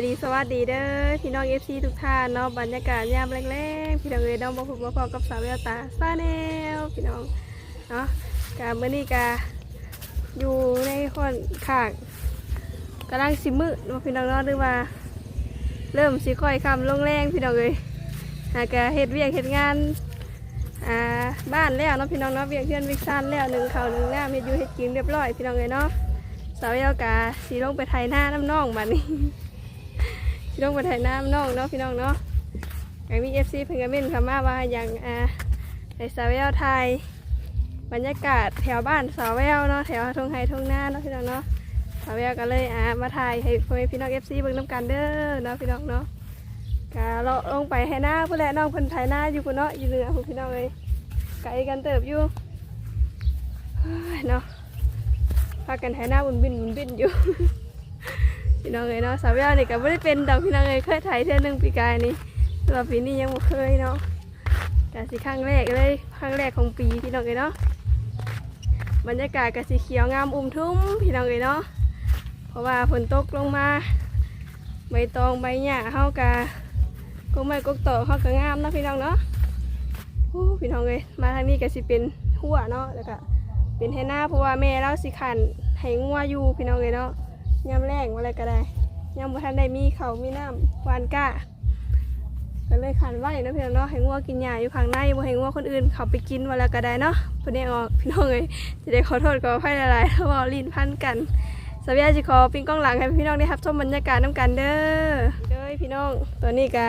ายดีสวัสดีเด้อพี่น้องเอฟซีทุกท่านเนาะบรรยากาศยามแรงๆพี่น้องเอ๋ยน้องบ่พูดบ่พอกับสาวแววตาซาแนลพี่น้องเนาะกาเมื่อนี้กาอยู่ในคนขางกำลังสิมืดเนาพี่น้องเนาะหรือว่า เริ่มสิค่อยคำลงแรงพี่น้องเอ๋ยหากะเฮ็ดเวียกเฮ็ดงานอ่าบ้านแล้วเนาะพี่น้องเนาะเวียกเพื่อนวิกซันแล้วหนึ่งเขาหนึ่งหน้ำเฮ็ดอยู่เฮ็ดกินเรียบร้อยพี่น้องเอ๋ยเนาะสาวเยาวกาสีลงไปไทยหน้าน้ำน่องบัดนี้ สีลงไปไทยหน้าน้ำน่องเนาะพี่น้องเนาะไอ้มีเอฟซีเพิ่งกเม่นคำมาว่าอย่างอ่าไอสาวเยาวไทย บรรยากาศแถวบ้านสาวเยาวเนาะแถวทงไฮทงหน้าเนาะพี่น้องเนาะสาวเยาวก็เลยอ่ามาถ่ายให้พ่อแม่พี่น้องเอฟซีเบิ่งน้ำกันเด้อเนาะพี่น้องเนาะกาเลาะลงไปให้หน้าเพื่อแหละน้องเพิ่นไทยหน้าอยู่พุ่นเนาะอยู่เหนือพี่น้องเลยไกลกันเติบอยู่เนาะพากันไถหน้าบุญบินบุญบินอยู่ พี่น้องเอ้ยเนาะสาวย่านี่ก็ไม่ได้เป็นดอกพี่น้องเอ้ยเคยไถเท่านึงปีกายนี่แต่ว่าปีนี้ยังไม่เคยเนาะแต่สิครั้งแรกเลยครั้งแรกของปีพี่น้องเอ้ยเนาะบรรยากาศก็สีเขียวงามอุ้มทุ่มพี่น้องเอ้ยเนาะเพราะว่าฝนตกลงมาใบตองใบหญ้าเฮากะก็ไม่กกโตเฮากะงามเนาะพี่น้องเนาะโอ้พี่น้องเอ้ยมาทางนี้ก็สิเป็นหัวเนาะแล้วก็เป็นให้หน้าเพราะว่าแม่เราสิขันให้งัวอยู่พี่น้องเลยเนาะ ยำแรงอะไรก็ได้ยำบ่ทันได้มีเขามีน้ำหวานก้าก็เลยขันไว้นะพี่น้องเนาะให้งัวกินหญ้าอยู่ข้างในบ่ให้งัวคนอื่นเขาไปกินวันละก็ได้เนาะเพื่อนออกพี่น้องเลยจะได้ขอโทษขออภัยหลายๆถ้าเว่าลิ้นพันกันสวัสดีจิขอปิ้งกล้องหลังให้พี่น้องได้รับชมบรรยากาศน้ำกันเด้อเด้อพี่น้องตอนนี้กะ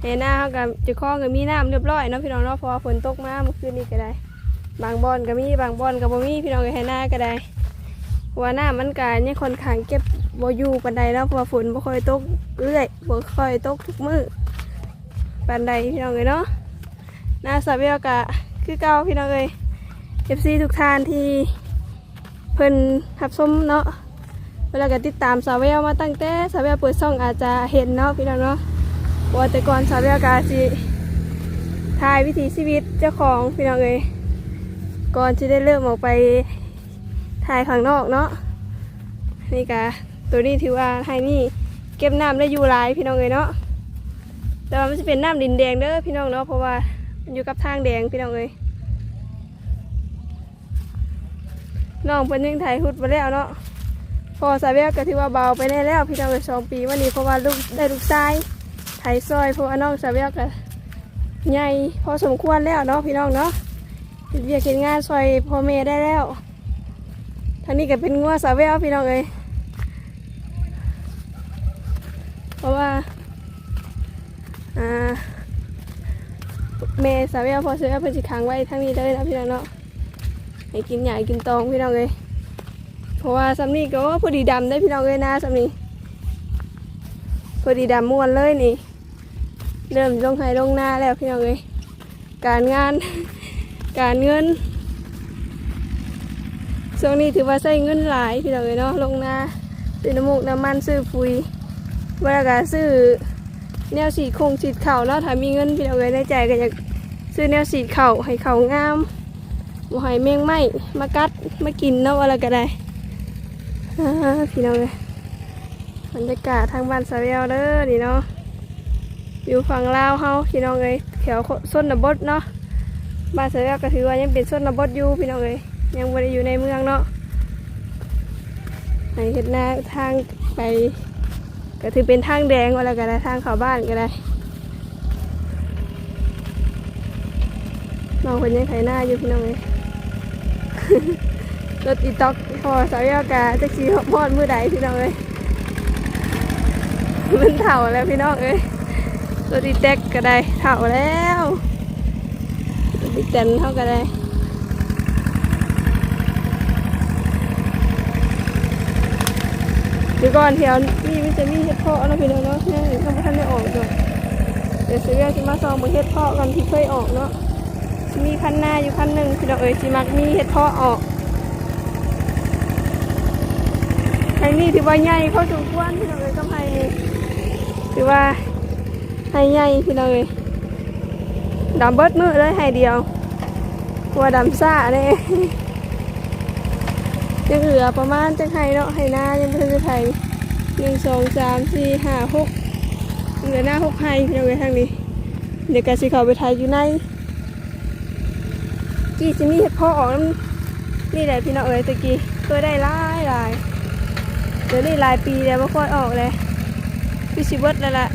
เฮน้าเขากับจะคล้องกับมีน้ำเรียบร้อยเนาะพี่น้องเนาะเพราะว่าฝนตกมาเมื่อคืนนี้ก็ได้ บางบอนก็มีบางบอนก็บ่มีพี่น้องก็ให้หน้าก็ได้ ว่าหน้ามันก็ยังค่อนข้างเก็บบ่อยู่ปานใดแล้วเพราะว่าฝนบ่ค่อยตกเรื่อยบ่ค่อยตกทุกมื้อปานใดพี่น้องเอ้ยเนาะหน้าสาวเวลก็คือเก่าพี่น้องเอ้ย FC ทุกท่านที่เพิ่นรับชมเนาะเวลาก็ติดตามสาวเวลมาตั้งแต่สาวเวลเปิดช่องอาจจะเห็นเนาะพี่น้องเนาะว่าแต่ก่อนสาวเวลก็สิถ่ายวิถีชีวิตเจ้าของพี่น้องเอ้ยก่อนที่ได้เริ่มออกไป ถ่ายข้างนอกเนาะนี่กะตัวนี้ถือว่าให้นี่เก็บน้ำได้อยู่หลายพี่น้องเลยเนาะแต่ว่ามันจะเป็นน้ำดินแดงเด้อพี่น้องเนาะเพราะว่ามันอยู่กับทางแดงพี่น้องเลยน้องเพิ่นยังถ่ายหุดไปแล้วเนาะพอสายแววก็ถือว่าเบาไปได้แล้วพี่น้องเลยสองปีวันนี้เพราะว่าลูกได้ลูกชายไถซอยเพราะว่าน้องสายแววก็ใหญ่พอสมควรแล้วเนาะพี่น้องเนาะเวียกเฮ็ดงานซอยพ่อแม่ได้แล้ว ทางนี้ก็เป็นงัวสาวแววพี่น้องเอ้ยเพราะว่าอ่าแม่สาวแววพอซื้อเพิ่นสิขังไว้ทางนี้เลยนะพี่น้องเนาะให้กินหญ้ากินตองพี่น้องเอ้ยเพราะว่าสำนี้ก็พอดีดำได้พี่น้องเอ้ยนะสำนี้พอดีดำม่วนเลยนี่ เริ่มลงไห้ลงหน้าแล้วพี่น้องเอ้ยการงาน การเงิน ช่วงนี้ถือว่าใช้เงินหลายพี่น้องเลยเนาะลงนาซื้อน้ำมูกน้ำมันซื้อปุ๋ยเวลาก็ซื้อแนวสีคงสีดเข่าเนาะถ้ามีเงินพี่น้องเลยในใจก็อยากซื้อแนวสีเข่าให้เขางามบ่ให้แมงไหมมากัดมากินเนาะอะไรก็ได้พี่น้องเลยบรรยากาศทางบ้านสาวเวลเด้อนี่เนาะอยู่ฝั่งลาวเฮาพี่น้องเลยแถวส้นนบดเนาะบ้านเสือก็ถือว่ายังเป็นส่วนบดอยู่พี่น้องเลย ยังไม่ได้อยู่ในเมืองเนาะในเห็นหน้าทางไปก็ถือเป็นทางแดงว่าแล้วก็ได้ทางเข้าบ้านก็ได้น้องคนยังไถหน้าอยู่พี่น้องเลยรถอีต็อกพอสาวยากาจะขี่พอดมือใดพี่น้องเลยมันเถ่าแล้วพี่น้องเอ้ยรถอีแท็กก็ได้เถ่าแล้วรถอีแตนเท่าก็ได้ bị tình thôi cả đây Chứ còn theo đi mình sẽ đi hết phọ nó vì nó nó không có thân nó ổn được để ซื้อสิมาซองมือเฮ็ดเพาะกันที่เคยออกเนาะมีคันหน้าอยู่คันหนึ่งพี่น้องเอ๋ยสิมักมีเฮ็ดเพาะออกไอ้นี่ถือว่าใหญ่พอสมควรพี่น้องเอ๋ยก็ให้ถือว่าให้ใหญ่พี่น้องเอ๋ยดำเบิดมือเลยให้เดียวกลัวดำซ่าเนี่ย ยังเหลือประมาณจังไห้เนาะให้หน้ายังไม่ทันจะไทยหนึ่งสองสามสี่ห้าหกเหลือหน้าหกไฮพี่น้องทางนี้ เดี๋ยวกะสิเขาไปถ่ายอยู่ในกี่สิมีเห็ดเพอออกนี่แหละพี่น้องเอ้ยตะกี้เคยได้ลายลายเดี๋ยวนี้ลายปีแล้วไม่ค่อยออกเลยพี่สิเบิดแล้วล่ะ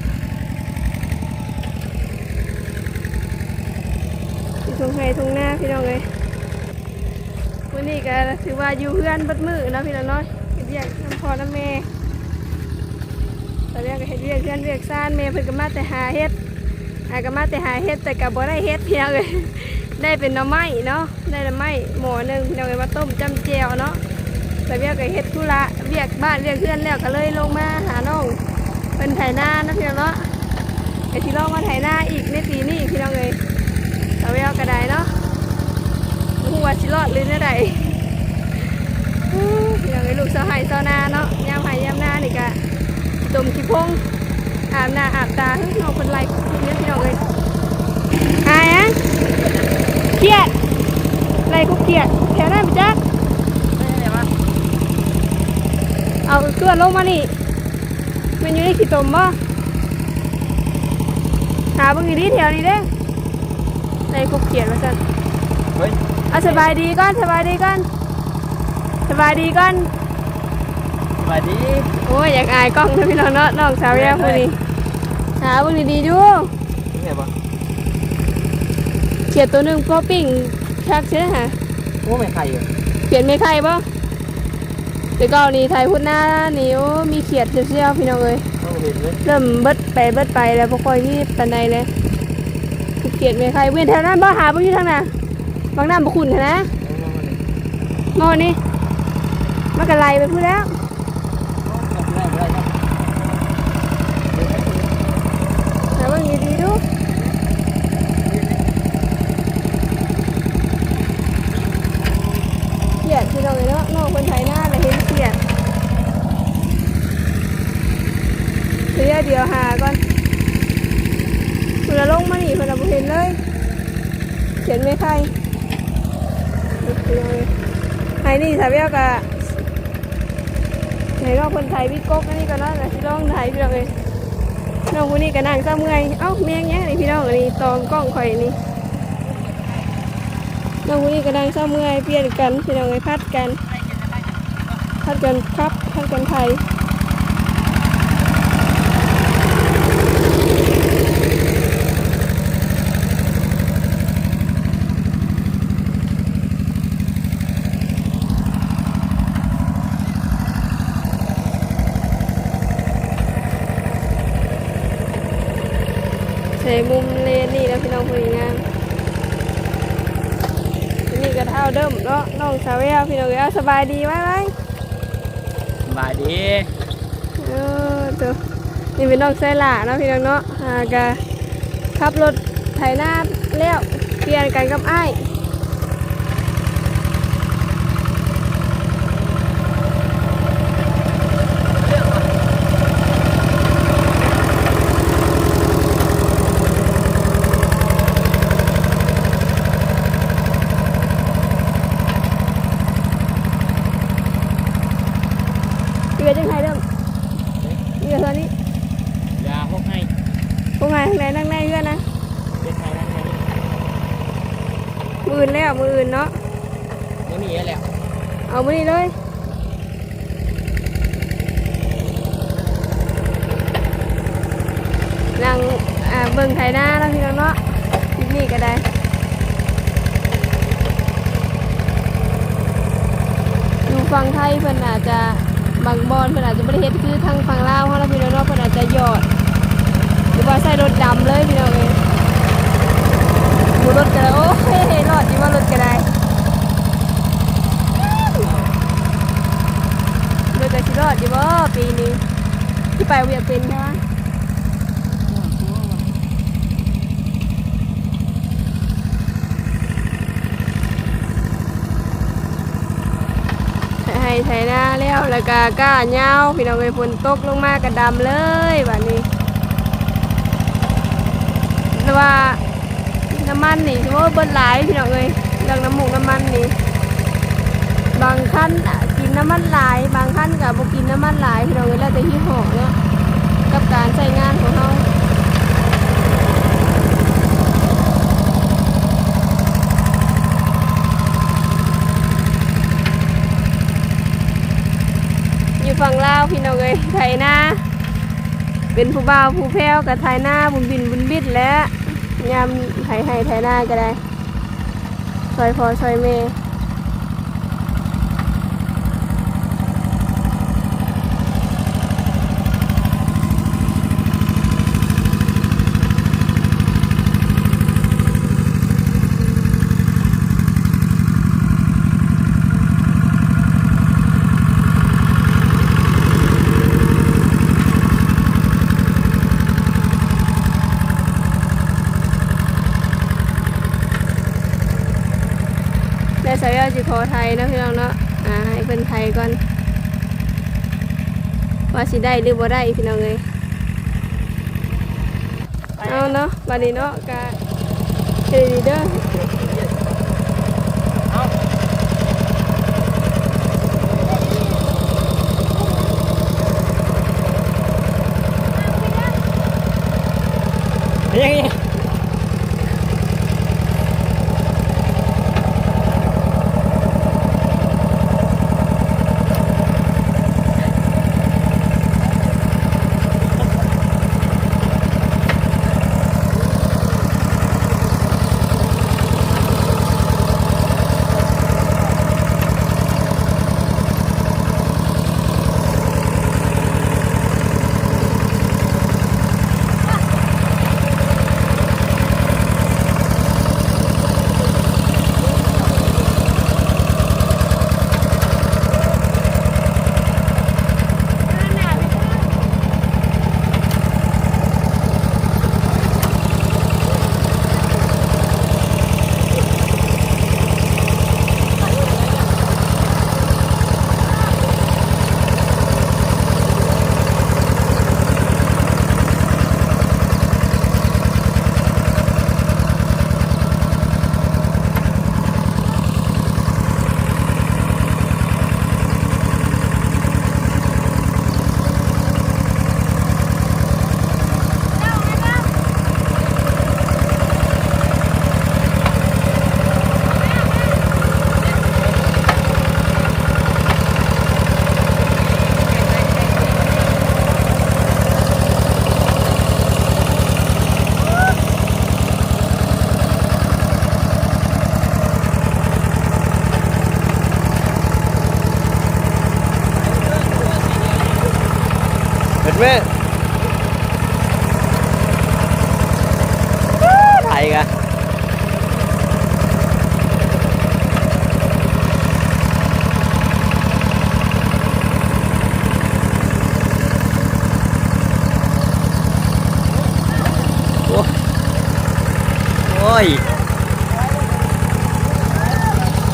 อยู่งไห้ตรงหน้าพี่น้องเอ้ย นนี้ก็ถือว่าอยู่เพื่อนบัดมือนะพี่น้องเนาะเฮ็ดเรียกน้ำพอน้ำแม่ตอนแรกก็เฮ็ดเรียกเพื่อนเรียกซ่านแม่เพิ่นก็มาแต่หาเฮ็ดอากามาแต่หาเฮ็ดแต่กับบ่ได้เฮ็ดเพียงเลยได้เป็นน่อไม้เนาะได้น่อไม้หม้อหนึงพี่น้องเอ้ยมาต้มจำเจียวเนาะแต่เวียกก็เฮ็ดธุระเวียกบ้านเวียกเพื่อนแล้วก็เลยลงมาหาน้องเป็นไถนานะพี่น้องเนาะไอ้ที่ลองมาไถนาอีกในปีนี้พี่น้องเอ้ยแต่เวียกก็ได้เนาะ หัวาสิรอดหรือไดอู้พี่น้องเอ้ยลูกสาวไห้สาวนาเนาะยามไห้ยามนานี่ก็ดมขี้พงอาบน้าอาบตาให้น้องเป็นไรคุณเนี่ยพี่น้องเลยหายอะเครียดไรคุกเครียดแถวนั้นไปจักเอาเกลือลงมานี่มันอยู่ในขี้ตมบ่หาเบางทีดีแถวนี้เด้ไรคุกเครียดมาสั่นเฮ้ย เอาสบายดีก่อนสบายดีก่อนสบายดีก่อนสวัสดีโอ้ยอยากอายกล้องนะพี่น้องเนาะน้องสาวแย่คนนี้หาเบางทีดีๆดูนี่ไงบ่เขียดตัวหนึ่งก็ปิ้งชักใช่ไหมฮะโอ้ไม่ใครอยู่เขียดไม่ไข่ปะเดี๋ยวก่อนนี่ไทยพุ่นหน้านี่โอ้มีเขียดเชี่ยวๆพี่น้องเอ้ยต้องเห็นเลยเริ่มเบิดไปเบิดไปแล้วพวกคอยนี่ปันใดเลยเขียดไม่ไข่เวียนแถวนั้นบ่หาบ่อยู่ทางน่ะ บางน้ำบ่ขุ่นหั้นนะงอนี่มันก็ไล่ไปพูดแล้วแต่ว่าดีๆดูเขียดพี่น้องเอ้ยเนาะงอคนไทยหน้าเลยเห็นเขียด เดี๋ยวเดี๋ยวหาก่อนเพิ่นละลงมานี่เพิ่นละบ่เห็นเลย เขียนไม่ใคร ไห้นี่สาวเบี้ยกะไหนก็คนไทยวิกกอันนี่ก็น่าะแต่ที่ร้องไทยพี่น้องเลยน้องคนนี้ก็นั่งซ้ำเมื่อยเอ้าเมียงแง่นี่พี่น้องอันนี้ตองกล้องข่อยนี่น้องคนนี้ก็นั่งซ้ำเงยเปลี่ยนกันพี่น้องเลยพัดกันพัดกันครับพัดกันไทย ใส่มุมเลนนี่แล้วพี่น้องผู้หญิงงามนี่ก็เท่าเดิมเนาะน้อง สาวเอลพี่น้องเอลสบายดีไหมไหมสบายดีเออตัวนี่เป็นน้องไซล่าเนาะพี่น้องเนาะหากะขับรถไถนาแล้วเปลี่ยนกันกับไอ้ายเรือจังไงเริ่มเรือเท่านี้ ยาพวกให้ พวกไงข้างในนั่งในเรือนะ เป็นไงนั่นไง มืออื่นแล้วมืออื่นเนาะ ไม่มีแล้ว เอามือนี้เลยนั่งอ่าเบิ่งไถนาแล้วพี่น้องเนาะคลิปนี่ก็ได้อยู่ ฝั่งไทยเพิ่นอาจจะบางบอนเพิ่นอาจจะไม่ได้เฮ็ดคือทางฝั่งลาวเฮาแล้วพี่น้องเนาะเพิ่นอาจจะหยอด หรือว่าใส่รถดำเลยพี่น้องเอ้ยดูรถก็ได้โอ้ยรอดจีว่ารถก็ได้โดยกระชิรอดอยู่บ่ปีนี้ที่ไปเวียกเป็นใช่ไหม ไถนาแล้วแล้วก็ก้าเหย้าพี่น้องเอ้ยฝนตกลงมากระดำเลยแบบนี้แต่ว่าน้ำมันนี่ถือว่าเบิ้ลหลายพี่น้องเอ้ยเรื่องน้ำหมูกน้ำมันนี่บางขั้นกินน้ำมันหลาย บางขั้นกับบกินน้ำมันหลายพี่น้องเอ้ยแล้วแต่ที่ห่อเพี่น้องเอ้ยไยนาเป็นผู้บ่าวผู้แพ้วกับไทยนาบุญบินบุญบิดและยามไทยไทยไถนาก็ได้ซอยพอซอยเมย์ สิขอไทยนะพี่น้องเนาะอ่าให้เป็นไทยก่อนว่าสิได้หรือบ่ได้พี่น้องเลยเอาเนาะบัดนี้เนาะกะเฮดีเด้อ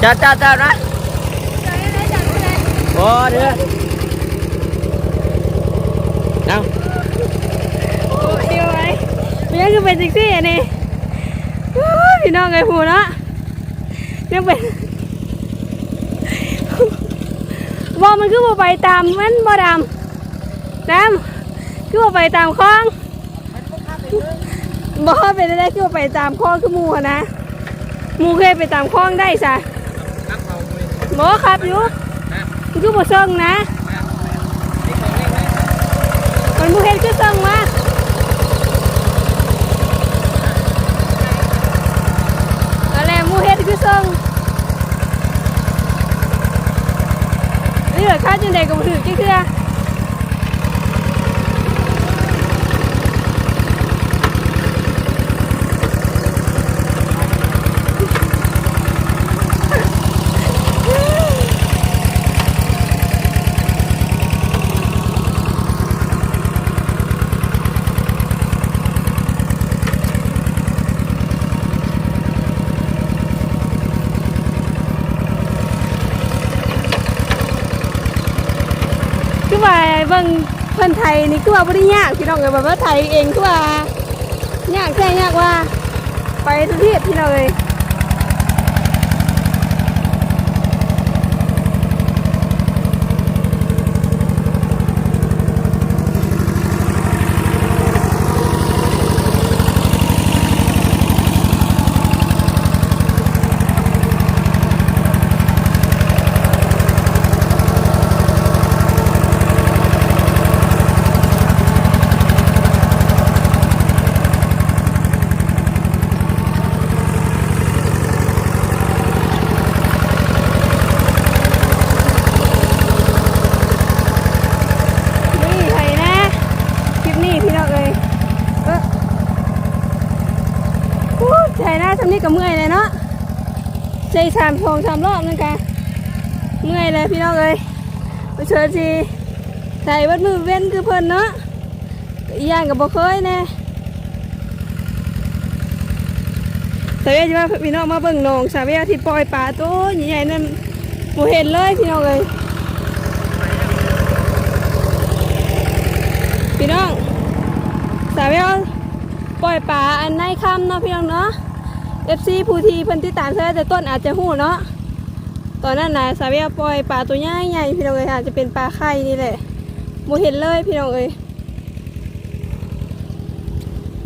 จัดจัดจัดนะโอ้เด้อเอาโอ้เดียวไว้นยังคือเป็นจิกซี่อันนี้พี่น้องไอ้หูเนาะยังเป็นว่ามันคือบ่ไปตามมันบ่ดำดำคือบ่ไปตามคลองบ่เป็นได้คือบ่ไปตามคลองคือมูนะมูเคยไปตามคลองได้ซะ บ่ครับอยู่มันคือบ่เซิงนะมันบ่เฮ็ดคือเซิงมาอะไรหมู่เฮ็ดคือเซิงนี่เหรอค่าจังได๋ก็บ่ถือจักเทื่อคือว่าเบิ่ งเพิ่นไทยนี่คือว่าบ่ได้ยากพี่น้องเอ้ยแบบว่าไทยเองคือว่ายากแค่ยากว่า ไปทุกที่พี่น้องเอ้ย ใจสามทองสามรอบนั่นกะเมื่อยเลยพี่น้องเอ้ยไปเชิญสิใส่วัดมือเว้นคือเพิ่นเนาะย่างกับบ่เคยแน่แต่เวจะว่าพี่น้องมาเบิ่งหนองสาวเวลที่ปล่อยปลาตัวใหญ่ๆนั่นบ่เห็นเลยพี่น้องเอ้ยพี่น้องสาวเวลปล่อยปลาอันในค่ำเนาะพี่น้องเนาะ FC ผู้ที่เพิ่นติดตามเธอแต่ต้นอาจจะหู้เนาะตอนนั้นนะสาวเวียปล่อยปลาตัวใหญ่ใหญ่พี่น้องเอ้ยอาจจะเป็นปลาไข่นี่แหละโมเห็นเลยพี่น้องเอ้ย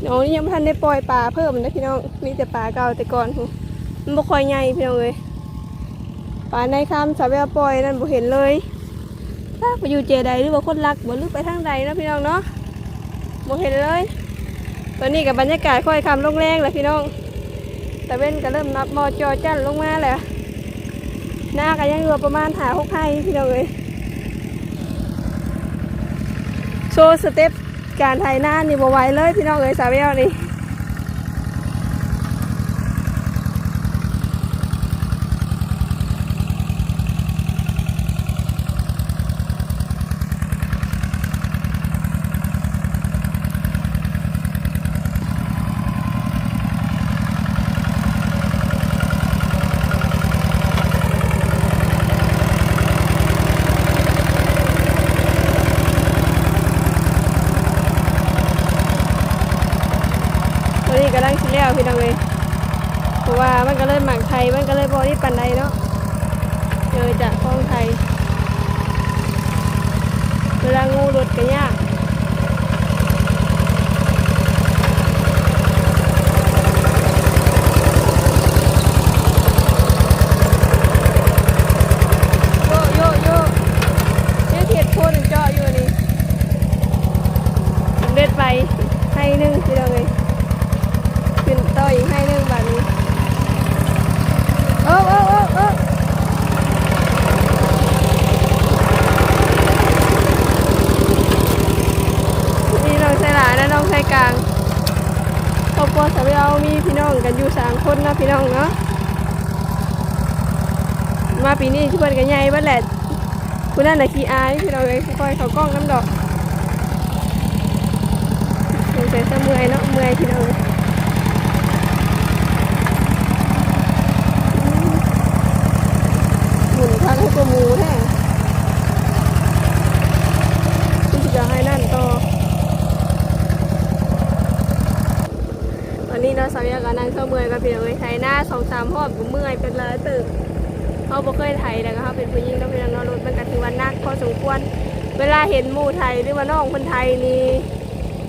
น้องนี่ยังบ่ทันได้ปล่อยปลาเพิ่มนะพี่น้องมีแต่ปลาเก่าแต่ก่อนหูมันบ่ค่อยใหญ่พี่น้องเอ้ยปลาในคำสาวเวียปล่อยนั่นบ่เห็นเลยถ้าไปอยู่เจใดหรือว่าคนรักบ่หรือไปทางใดนะพี่น้องเนาะบ่เห็นเลย ตอนนี้กับบรรยากาศค่อยคำลงแรงแล้วพี่น้อง แต่เว้นก็เริ่มนับมอจอจันลงมาแล้วหน้าก็ยังเหลือประมาณหาหกไห้พี่น้องเลยโชว์สเต็ปการถ่ายหน้านี่บวไหวเลยพี่น้องเอ้ยสาวเบลนี่ตอนนี้ก็ดังชิแล้วพี่น้องเอ้ยเพราะว่า มันก็เลยหมักไทยมันก็เลยบอที่ปันใดเนาะเจอจากคลองไทยเวลางูหลุดก็ยาก โยโยโยเนี่ยเทียดโคนเจาะอยู่นี่ผมเด็ดไปให้หนึ่งพี่น้องเลยขึ้นต่ออีกให้หนึ่งแบบนี้โอ้โอ้โอ้โอ้นี่น้องใส่หลานนะน้องใส่กลางครอบครัวสาวเรามีพี่ น้องกันอยู่สามคนนะพี่น้องเนาะมาปีนี้ช่วยกันใหญ่บ้านแหละคุณนั่นน่ะขี้อายพี่เราเลยคอยเขากล้องน้ำดอกสงสัยจะเมื่อยเนาะเมื่อยพี่เราเหมุนพันให้ตัวมูแท้คุณจะให้นั่นต่อตอนนี้เราสามี กับนางเข้าเมื่อยกับพี่เราเลยใช้หน้าสองสามหอบก็เมื่อยเป็นไรตื่นเขาบ่เคยไทยแต่ก็เขาเป็นผู้หญิงต้องเป็นน้องรถมันก็ถือว่านักพอสมควร เวลาเห็นหมู่ไทยหรือว่าน้องคนไทยนี่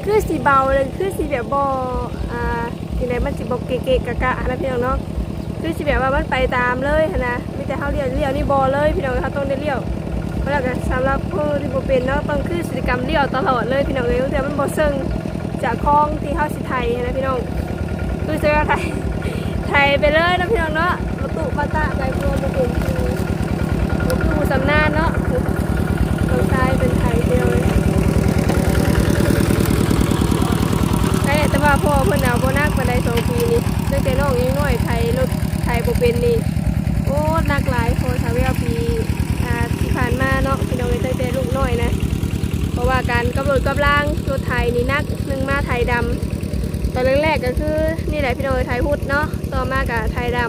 คือสีเบาเลยคือสีแบบบ่อ่าที่ไหนมันสิบ่เกะๆกะกะนะพี่น้องเนาะคือสิแบบว่ามันไปตามเลยนะมีแต่เขาเลี้ยวเลี้ยวนี่บ่เลยพี่น้องเขาต้องได้เลี้ยวแล้วก็สำหรับผู้ที่บเป็นเนาะต้องคือกิจกรรมเลี้ยวตลอดเลยพี่น้องเอ้ยแต่มันบ่ซึ่งจากคลองที่เขาสิไทยนะพี่น้อง คือจะว่าไทยไทยไปเลยนะพี่น้องเนาะประตูปาตะไปรวมประตูประตูสำนานเนาะตรงซ้ายเป็นไทยเดียวเลยใช่แต่ว่าพ่อเพิ่อนเอาโบนักมาได้สองปีนี่ตั้งแต่น้องยังน้อยไทยรถไทยโบเป็นนี่โอ้นักหลายพอสาวเวลปีอาที่ผ่านมาเนาะพี่น้องตั้งแต่ลูกน้อยนะ เพราะว่าการกำหนดกำลังรถไทยนี่นักหนึ่งมาไทยดำ ตอนแรกๆก็คือนี่แหละพี่น้องไทยพุทธเนาะต่อมากับไทยด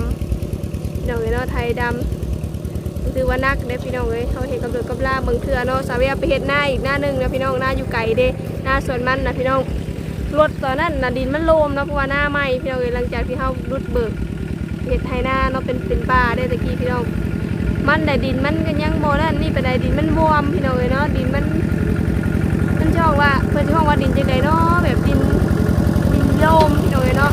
ำพี่น้องเนาะไทยดำก็คือว่านักเด้อพี่น้องเอ้ยเขาเห็นกำลังกำลาเบิ่งเถื่อเนาะสาวเวียไปเห็ดหน้าอีกหน้าหนึงนะพี่น้องหน้าอยู่ไกลเด้หน้าสวนมันนะพี่น้องรถตอนนั้นนะดินมันโลมเนาะเพราะว่าหน้าไหม้พี่น้องเอ้ยหลังจากที่เขารุดเบิกเห็ดไทยหน้าเนาะเป็นเป็นป่าได้ตะกี้พี่น้องมันได้ดินมันก็ยังโมนั่นนี่เป็นได้ดินมันบวมพี่น้องเอ้ยเนาะดินมันมันชองว่าเพื่อนช่องว่าดินจังไดเนาะแบบดิน โลมพี่น้องเอ้ยเนาะ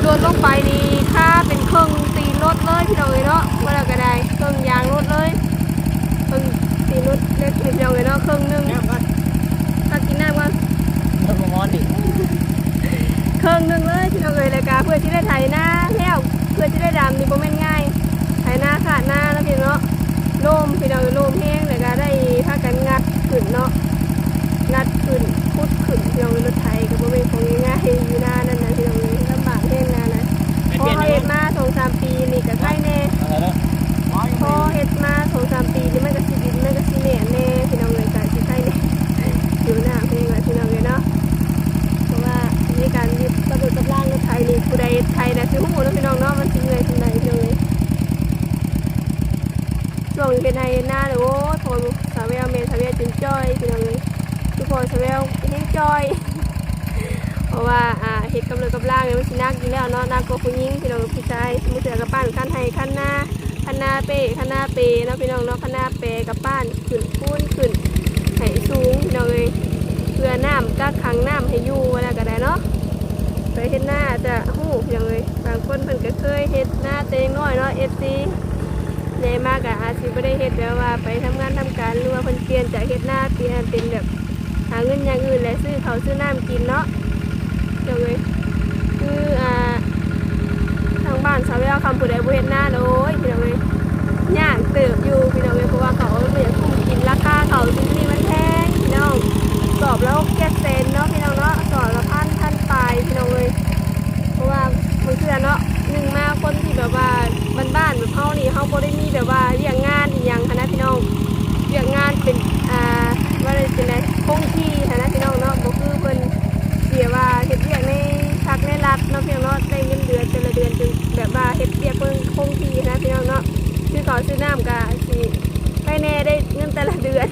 โดนลงไปนี่ค่าเป็นเครื่องตีนรถเลยพี่น้องเอ้ยเนาะว่าเราก็ได้เครื่องยางรถเลยเครื่องตีนรถเล็กพี่น้องเอ้ยเนาะเครื่องหนึงน้ำก่อนถ้ากินน้ำก่อนต้นมะม่วงดิเครื่องหนึงเลยพี่น้องเอ้ยรายการเพื่อที่ได้ไถหน้าแล้วเพื่อที่ได้ดำนี่บ่แม่นง่ายไถหน้าขาดหน้าแล้วพี่เนาะโลมพี่น้องเอ้ยโลมแห้งแล้วก็ได้พากันงัดขึ้นเนาะ นัดขึ้นพุดขึ้นพี่น้องรถไทยกับบ่เป็นของง่ายๆอยู่หน้านั่นนะพี่น้องเอ้ยลำบากแห้งหน้านะ ไม่เปลี่ยนยังไง การยึดกระโดดกับล่างรถไทยนี่ผู้ใดไทยนะคือหูเนาะพี่น้องเนาะมันสิเหนื่อยที่ไหนพี่น้องเลยช่วงเป็นไทยหน้าเลยโอ้โทนสาวแววเมย์สาวแววจนจ้อยพี่น้องเลยทุกคนสาวแววเฮ็ดจ้อย เพราะว่าอ่าเฮ็ดกำเลยกับล่างเนี่ยมันสินักอยู่แล้วเนาะนักกว่าผู้หญิงพี่น้องพี่ชายมือเสือกับป้านขั้นไทยขั้นหน้าขั้นหน้า เป้ขั้นหน้าเปเนาะพี่น้องเนาะขั้นหน้าเปกับป้านขึ้นพูนขึ้นให้สูงพี่น้องเลยเพื่อน้ำกักขังน้ำให้อยู่เวลาก็ได้เนาะไปเฮ็ดหน้าจะหู้อย่างเลยบางคนเพิ่นก็เคยเฮ็ดหน้าเตงน้อยเนาะ FC ใหญ่มากอะอาจสิบ่ได้เฮ็ดแบบว่าไปทำงานทำการหรือว่าเพิ่นเปลี่ยนจากเฮ็ดหน้าเปลี่ยนเป็นแบบหาเงินอย่างอื่นและซื้อข้าซื้อน้ำกินเนาะอย่างเลยคืออ่าทางบ้านชาวแววคำผู้ใดบ่เฮ็ดหน้าโดยพี่น้องเลย ย่างเติบอยู่พี่น้องเลยเพราะว่าเขาบ่อยกคุ้มกินราคาเขาที่นี่มันแพงพี่น้องสอบแล้วเก็บเซนเนาะพี่น้องเนาะสอบละพันพันปลายพี่น้องเลยเพราะว่าบางเทื่อเนาะหนึ่งมาคนที่แบบว่าบ้านๆแบบเฮานี่เฮาบ่ได้มีแบบว่าเรียกงานอีหยังหั้นนะพี่น้องเรียกงานเป็นอ่าว่าได้เป็นไงคงที่หั้นนะพี่น้องเนาะบ่คือเพิ่นเสียว่าเฮ็ดเวียกในพักในรัฐเนาะพี่น้องเนาะได้เงินเดือนแต่ละเดือนจนแบบว่าเฮ็ดเวียกเพิ่นคงที่หั้นนะพี่น้องเนาะ ซื้อซื้อน้ำก็สิไปแน่ได้เงินแต่ละเดือน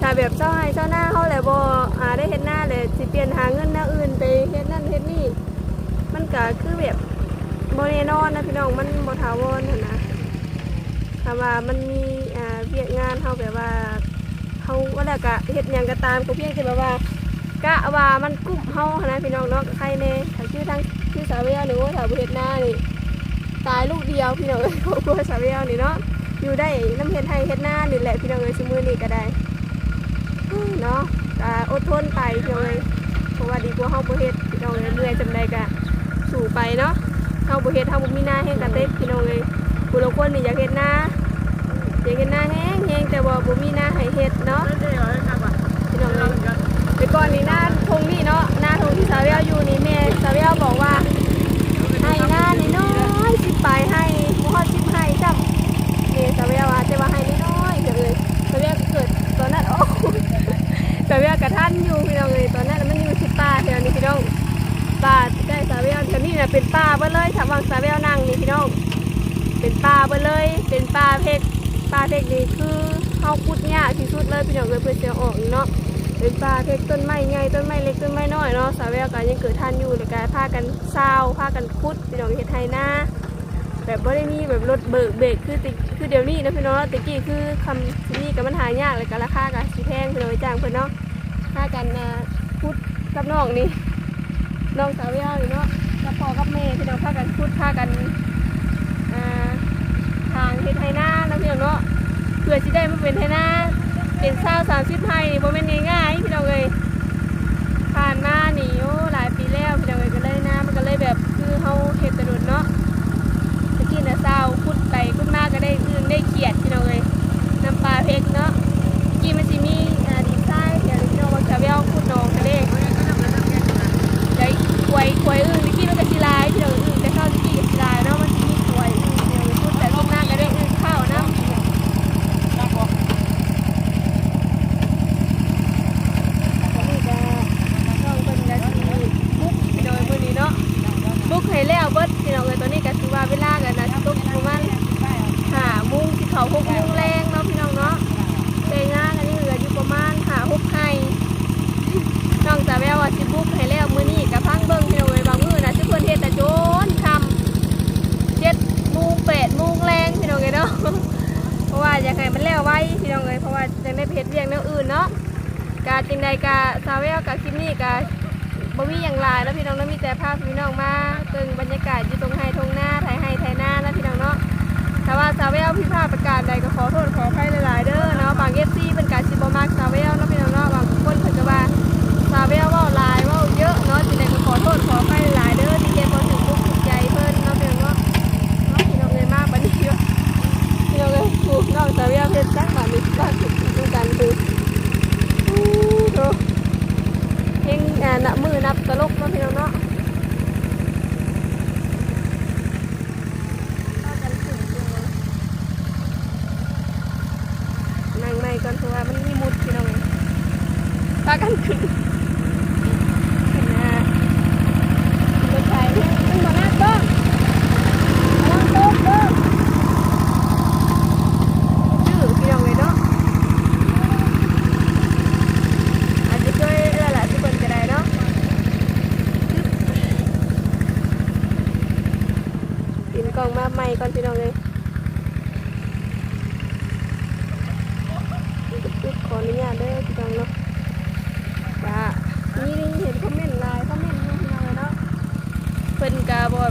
ถ้าแบบเจ้าให้เจ้าหน้าเขาแหละบ่อาได้เฮ็ดหน้าเลยสิเปลี่ยนหาเงินหน้าอื่นไปเฮ็ดนั่นเฮ็ดนี่ มันก็คือแบบบ่แน่นอนนะพี่น้องมันบ่ถาวรหั้นะถ้าว่ามันมีอ่าเวียกงานเฮาแบบว่าเฮาว่าแล้วก็เฮ็ดหยังก็ตามก็เพียงแต่แบบว่ากะว่ามันกุ้มเฮาหั้นนะพี่น้องเนาะใครแน่ถ้าชื่อทางชื่อสาวเวียหรือว่าถ้าบ่เฮ็ดหน้านี่ ตายลูกเดียวพี่น้องเอ้ยครอบครัวสาวเวียนี่เนาะอยู่ได้น้ำเฮ็ดให้เฮ็ดหน้านี่แหละพี่น้องเอ้ยซุมื้อนี้ก็ได้เนาะก็อดทนไปพี่น้องเลยเพราะว่าดีกว่าเฮาบ่เฮ็ดพี่น้องเลยเหนื่อยจำใดก็สู่ไปเนาะเฮาบ่เฮ็ดเฮาบ่มีหน้าแห้งกันเด้พี่น้องเลยผู้ลางคนนี่อยากเฮ็ดหน้าอยากเฮ็ดหน้าแห้งแห้งแต่ว่าบ่มีหน้าให้เฮ็ดเนาะพี่น้องเลยแต่ก่อนนี่หน้าทงนี่เนาะหน้าทงที่สาวเวลอยู่นี่แม่สาวเวลบอกว่า อยสิไปให้บ่ฮอดสิมให้จับนี่สาวเวลว่าแต่ว่าให้น้อยๆเด้อเอ้ยสาวเวลก็เกิดตอนนั้นโอ้สาวเวียกับท่านอยู่พี่น้องเลยตอนนั้นมันอยู่ที่ป่าแถวนี้พี่น้องป่าใกล้สาวเวียแถวนี้น่ะเป็นป่าเบ่เลยถ้าวังสาวเวียนั่งนี่พี่น้องเป็นป่าเบ่เลย เป็นป่าเพกป่าเพกนี่คือเฮาขุดยากที่สุดเลยพี่น้องเลยเพื่อจะออกเนาะเป็นป่าเพกต้นไม้ใหญ่ต้นไม้เล็กต้นไม้น้อยเนาะสาวเวียก็ยังเกิดท่านอยู่เลยก็พากันซาพากันขุดพี่น้องเฮ็ดไทยนา แบบบ่ได้มีแบบรถเบิกเบรกคือติคือเดี๋ยวนี้นะพี่น้องตะกี้คือคำนี่ก็มันหายากเลยก็ราคาก็สิแพงพี่น้องไปจ้างเพิ่นเนาะค่ากันพุดกับน้องนี่น้องสาวเยาวนี่เนาะกับพ่อกับแม่พี่น้องพากันพุดพากันทางเฮ็ดไทนานะพี่น้องเนาะเพื่อสิได้มาเป็นไทนาเป็นเศร้าสามสิบไทยบ่แม่นง่ายๆพี่น้องเอ้ยผ่านมาหนีโอ้หลายปีแล้วพี่น้องเอ้ยก็เลยนะมันก็เลยแบบ เรียงแนวอื่นเนาะกาจริงใดกาซาเวลกับคลิปนี้กาบ่มีอย่างหลายแล้วพี่น้องแล้วมีแต่ภาพพี่น้องมาเติงบรรยากาศอยู่ตรงไฮทงหน้าไทยไฮไทยหน้าแล้วพี่น้องเนาะถ้าว่าสาเวลพี่ภาพประกาศใดก็ขอโทษขออภัยหลายๆเด้อเนาะบางเอฟซีเป็นการสิบมักสาเวลเนาะพี่น้องเนาะบางคนเพิ่นก็ว่าสาเวลว้าลายว้าเยอะเนาะจังไดก็ขอโทษขออภัยหลายๆเด้อที่เฮ็ดบ่ถึงมุกถึงใจเพิ่นเนาะพี่น้องเนาะพี่น้องเลยมากบัดนี้เนาะพี่น้องเลยกูน้องสาเวลเฮ็ดจักบาดนี้บ้านคือกันคืออู้โตเฮงอ่านับมือนับตลกเนาะพี่น้องเนาะนั่งไม่ก่อนเพราะว่ามันมีมุดพี่น้องเองพากันขึ้นขึ้นนะ ม่ก่อนพี่น้องเลยขออนุญาตเด้อพี่น้องเนาะจ้านี่นี่เห็นคอมเมนต์ไลน์คอมเมนต์อยู่พี่น้องเลยเนาะเพิ่นกาบอ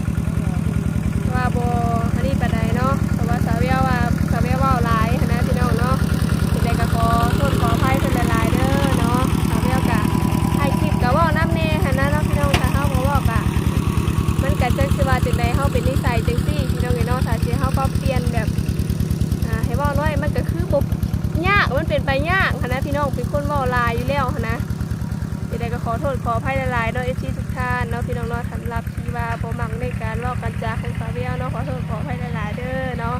ว่าบออันนี้ปานใดเนาะเพราะว่าสาวเวียว่าสาวเวียเว่าหลายหั้นนะพี่น้องเนาะเป็นใดก็ขอโทษขออภัยเพิ่นหลายๆเด้อเนาะสาวเวียกะให้คลิปกะเว่าน้ำเน่หันนะเนาะพี่น้องถ้าเฮาบ่เว้ากะ มันก็จังสิว่าจังใดเฮาเป็นนิสัยจังซี่พี่น้องเอ้ยเนาะถ้าสิเฮาปรับเปลี่ยนแบบอ่าให้เว้าน้อยมันก็คือบ่ยากมันเป็นไปยากหันนะพี่น้องเป็นคนเว้าหลายอยู่แล้วหันนะ จังใดก็ขอโทษขออภัยหลายๆเนาะ FC ทุกท่านเนาะพี่น้องเนาะสำหรับที่ว่าบ่มักในการเว้ากันจาของสาวเวียเนาะขอโทษขออภัยหลายๆเด้อเนาะ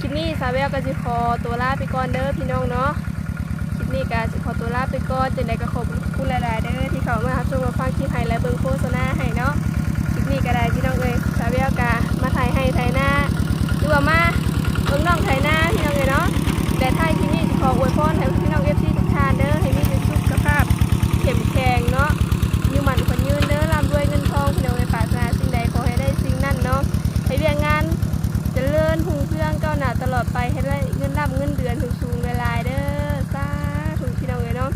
คลิปนี้สาวเวียก็สิขอตัวลาไปก่อนเด้อพี่น้องเนาะคลิปนี้ก็สิขอตัวลาไปก่อนจังใดก็ขอบคุณหลายๆเด้อที่เข้ามารับชมมาฟังคลิปให้และเบิ่งโฆษณาให้เนาะคลิปนี้ก็ได้พี่น้องเอ้ยสาวเบียกามาถ่ายให้ถ่ายหน้าหรือว่ามาเบิ่งน้องถ่ายหน้าพี่น้องเอ้ยเนาะแต่ถ่ายคลิปนี้ขออวยพรให้พี่น้องเอฟซีทุกท่านเด้อให้ เข้มแข็งเนาะอยืมมันคนยืนเด้อร่ำรวยเงินทองพี่น้องเอปรารถนาสิ่งใดขอให้ได้สิ่งนั้นเนาะให้เรียงงานเจริญหุ่งเรื่องก้าวหน้าตลอดไปให้ได้เงินร่ำเงินเดือนสูงๆหลายๆเด้อสาธุพี่น้องเอ้ยเนาะ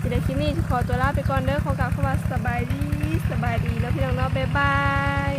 ทีเดียวคลิปนี้ขอตัวลาไปก่อนเด้อขอกลับเข้ามาสบายดีสบายดีแล้วพี่น้องเนาะบ๊ายบาย